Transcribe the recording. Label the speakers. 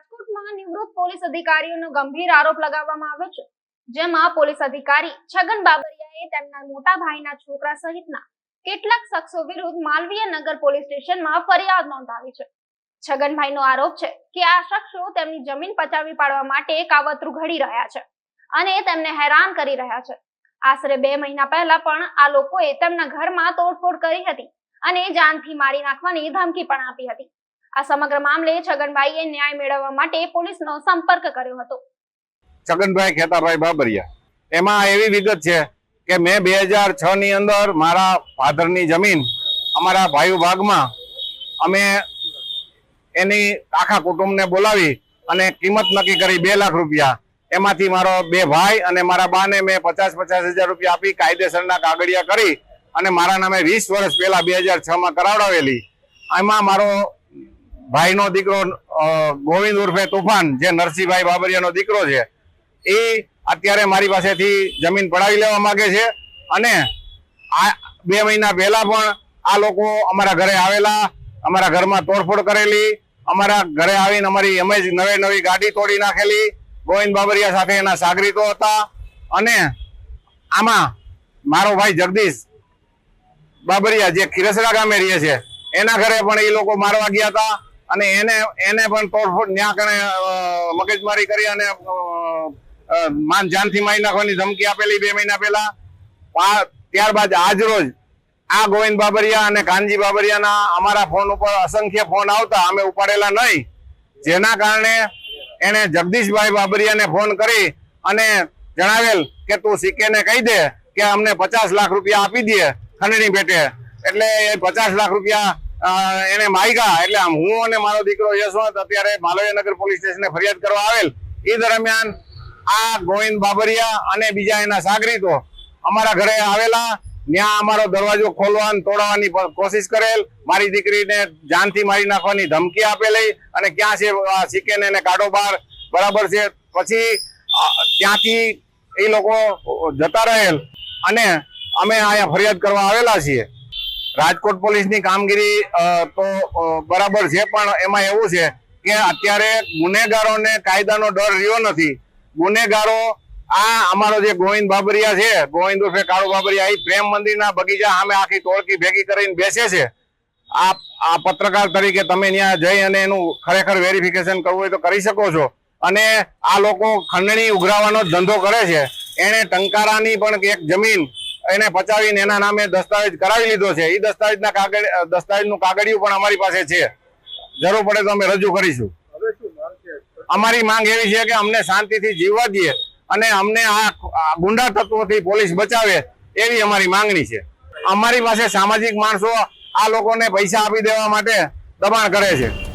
Speaker 1: રાજકોટમાં નિવૃત્ત પોલીસ અધિકારીઓનો ગંભીર આરોપ લગાવવામાં આવ્યો છે, જેમાં પોલીસ અધિકારી છગન બાબરિયાએ તેમના મોટા ભાઈના છોકરા સહિતના કેટલાક શખ્સો વિરુદ્ધ માલવીય નગર પોલીસ સ્ટેશનમાં ફરિયાદ નોંધાવી છે. છગનભાઈનો આરોપ છે કે આ શખ્સો તેમની જમીન પચાવી પાડવા માટે કાવતરું ઘડી રહ્યા છે અને તેમને હેરાન કરી રહ્યા છે. આશરે બે મહિના પહેલા પણ આ લોકોએ તેમના ઘરમાં તોડફોડ કરી હતી અને જાનથી મારી નાખવાની ધમકી પણ આપી હતી. આ સમગ્ર મામલે છગનભાઈએ ન્યાય મેળવવા માટે પોલીસનો સંપર્ક કર્યો હતો.
Speaker 2: છગનભાઈ ખેતાભાઈ બાબરિયા, એમાં એવી વિગત છે કે મેં બે હજાર છ ની અંદર મારા ફાધરની જમીન અમારા ભાઈ ભાગમાં અમે એની આખા કુટુંબને બોલાવી અને કિંમત નક્કી કરી બે લાખ રૂપિયા. એમાંથી મારો બે ભાઈ અને મારા બાને મેં પચાસ પચાસ હજાર રૂપિયા આપી કાયદેસરના કાગળિયા કરી અને મારા નામે વીસ વર્ષ પહેલા બે હજાર છ માં કરાવડાવેલી. એમાં મારો ભાઈનો દીકરો ગોવિંદ ઉર્ફે તુફાન, જે નરસિંહભાઈ બાબરિયાનો દીકરો છે, એ અત્યારે મારી પાસેથી જમીન પડાવી લેવા માંગે છે અને આ બે મહિના પહેલા પણ આ લોકો અમારા ઘરે આવેલા, અમારા ઘરમાં તોડફોડ કરેલી, અમારા ઘરે આવીને અમારી એમએજ નવી નવે ગાડી તોડી નાખેલી, ગોવિંદ બાબરિયા સાથે એના સાગરીતો હતા અને આમાં મારો ભાઈ જગદીશ બાબરિયા જે ખીરસરા ગામે રહે છે, એના ઘરે પણ એ લોકો મારવા ગયા હતા અને એને એને પણ તોડફોડ ન્યા મગજમારી કરી અને માન જાનથી મારી નાખવાની ધમકી આપેલી બે મહિના પહેલા. ત્યારબાદ આજ રોજ આ ગોવિંદ બાબરિયા અને કાનજી બાબરિયાના અમારા ફોન ઉપર અસંખ્ય ફોન આવતા અમે ઉપાડેલા નહીં. જેના કારણે એને જગદીશભાઈ બાબરિયાને ફોન કરી અને જણાવેલ કે તું સિક્કેને કહી દે કે અમને પચાસ લાખ રૂપિયા આપી દે ખંડણી પેટે એટલે એ પચાસ લાખ રૂપિયા એને માયગા. એટલે આમ હું અને મારો દીકરો યશવંત અત્યારે માલવીયનગર પોલીસ સ્ટેશને ફરિયાદ કરવા આવેલ. એ દરમિયાન આ ગોવિંદ બાબરિયા અને બીજા એના સાગરીતો અમારા ઘરે આવેલા. ત્યાં અમારો દરવાજો ખોલવાની, તોડવાની કોશિશ કરેલ. મારી દીકરીને જાનથી મારી નાખવાની ધમકી આપેલી અને ક્યાં છે, આ એને કાઢો બહાર. બરાબર છે? પછી ત્યાંથી એ લોકો જતા રહેલ. અને અમે અહીંયા ફરિયાદ કરવા આવેલા છીએ. રાજકોટ પોલીસની કામગીરી તો બરાબર છે, પણ એમાં એવું છે કે અત્યારે ગુનેગારોને કાયદાનો ડર રહ્યો નથી. ગુનેગારો, આ અમારો જે ગોવિંદ બાબરિયા છે, ગોવિંદ ઉર્ફે કાળુ બાબરિયા એ પ્રેમ મંદિરના બગીચા સામે આખી ટોળકી ભેગી કરીને બેસે છે. આ આ પત્રકાર તરીકે તમે ત્યાં જઈ અને એનું ખરેખર વેરિફિકેશન કરવું હોય તો કરી શકો છો. અને આ લોકો ખંડણી ઉઘરાવાનો ધંધો કરે છે. એને ટંકારાની પણ એક જમીન એને પચાવીને એના નામે દસ્તાવેજ કરાવી લીધો છે. એ દસ્તાવેજના કાગળ દસ્તાવેજનું કાગળિયું પણ અમારી પાસે છે. જરૂર પડે તો અમે રજૂ કરીશું. અમારી માંગ એવી છે કે અમને શાંતિથી જીવવા દઈએ અને અમને આ આ ગુંડા તત્વોથી પોલીસ બચાવે એવી અમારી માંગણી છે. અમારી પાસે સામાજિક માણસો આ લોકોને પૈસા આપી દેવા માટે દબાણ કરે છે.